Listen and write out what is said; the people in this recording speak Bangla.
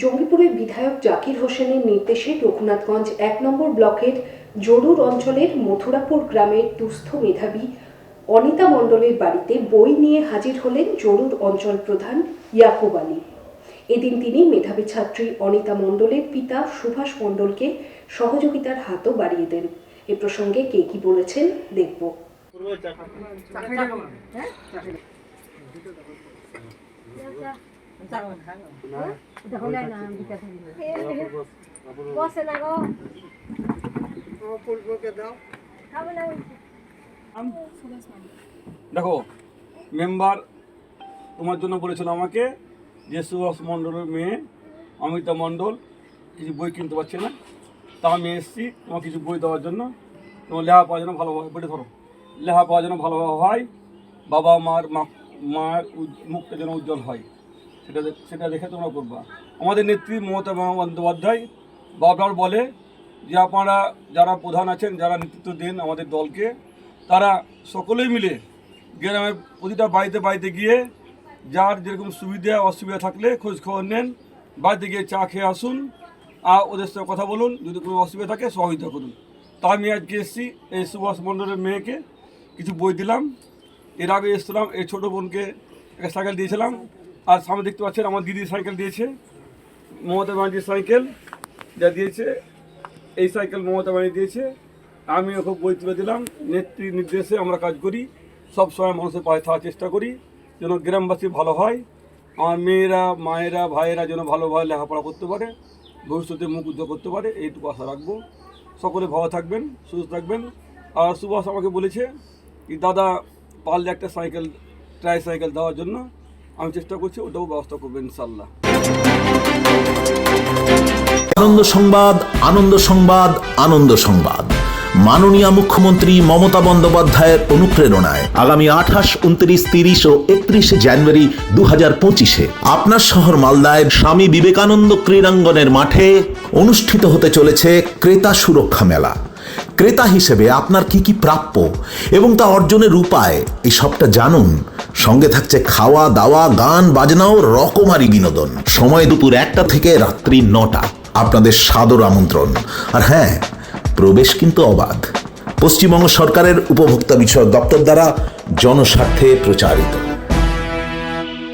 জঙ্গিপুরের বিধায়ক জাকির হোসেনের নির্দেশে রঘুনাথগঞ্জ এক নম্বর ব্লকের জরুর অঞ্চলের মথুরাপুর গ্রামের দুস্থ মেধাবী অনিতা মণ্ডলের বাড়িতে বই নিয়ে হাজির হলেন জরুর অঞ্চল প্রধান ইয়াকুব আলী। এদিন তিনি মেধাবী ছাত্রী অনিতা মণ্ডলের পিতা সুভাষ মণ্ডলকে সহযোগিতার হাতও বাড়িয়ে দেন। এ প্রসঙ্গে কে কি বলেছেন দেখব। না দেখো মেম্বার তোমার জন্য বলেছিল আমাকে যে সুভাষ মণ্ডলের মেয়ে, অমিতা মণ্ডল, কিছু বই কিনতে পারছে না। তা আমি এসেছি তোমার কিছু বই দেওয়ার জন্য। তোমার লেখা পাওয়ার জন্য ভালোভাবে বলে ধরো। লেখা পাওয়ার জন্য ভালোভাবে হয় বাবা মার মা উজ- মুখটা যেন উজ্জ্বল হয়। সেটা সেটা দেখে তোমরা করবা। আমাদের নেত্রী মমতা বন্দ্যোপাধ্যায় বারবার বলে যে আপনারা যারা প্রধান আছেন, যারা নেতৃত্ব দেন আমাদের দলকে, তারা সকলেই মিলে গ্রামের প্রতিটা বাড়িতে বাড়িতে গিয়ে যার যেরকম সুবিধা, অসুবিধা থাকলে খোঁজ খবর নেন, বাড়িতে গিয়ে চা খেয়ে আসুন, আর ওদের সাথে কথা বলুন, যদি কোনো অসুবিধা থাকে সহযোগিতা করুন। তা আমি আজকে এসেছি, এই সুভাষ মণ্ডলের মেয়েকে কিছু বই দিলাম। এর আগে এসেছিলাম, এই ছোটো বোনকে একটা সাইকেল দিয়েছিলাম। আর সামনে দেখতে পাচ্ছেন আমার দিদি সাইকেল দিয়েছে, মমতা ব্যানার্জির সাইকেল যা দিয়েছে, এই সাইকেল মমতা ব্যানার্জি দিয়েছে। আমি খুব বই তুলে দিলাম, নেত্রী নির্দেশে আমরা কাজ করি, সব সময় মানুষের পায়ে থাকার চেষ্টা করি, যেন গ্রামবাসী ভালো হয়, আমার মেয়েরা, মায়েরা, ভাইয়েরা যেন ভালোভাবে লেখাপড়া করতে পারে, ভবিষ্যতে মুখ উজ্জ্বল করতে পারে, এইটুকু আশা রাখব। সকলে ভালো থাকবেন, সুস্থ থাকবেন। আর সুভাষ আমাকে বলেছে কি, দাদা, পারলে একটা সাইকেল ট্রাই সাইকেল দেওয়ার জন্য আমি চেষ্টা করছি, ওটাও ব্যবস্থা করবেন ইনশাল্লাহ আনন্দ সংবাদ আনন্দ সংবাদ আনন্দ সংবাদ। মাননীয় মুখ্যমন্ত্রী মমতা বন্দ্যোপাধ্যায়ের অনুপ্রেরণায় আগামী আঠাশ, উনত্রিশ, তিরিশ ও একত্রিশে জানুয়ারি দু পঁচিশে আপনার শহর মালদায় স্বামী বিবেকানন্দ ক্রীড়াঙ্গনের মাঠে অনুষ্ঠিত হতে চলেছে ক্রেতা সুরক্ষা মেলা। ক্রেতা হিসেবে আপনার কি কি প্রাপ্য এবং তা অর্জনের উপায়, এই সবটা জানুন। সঙ্গে থাকছে খাওয়া, দাওয়া, গান, বাজনাও রকমারি বিনোদন। সময় দুপুর একটা থেকে রাত্রি নটা। আপনাদের সাদর আমন্ত্রণ। আর হ্যাঁ প্রবেশ কিন্তু অবাধ। পশ্চিমবঙ্গ সরকারের উপভোক্তা বিষয়ক দপ্তর দ্বারা জনস্বার্থে প্রচারিত।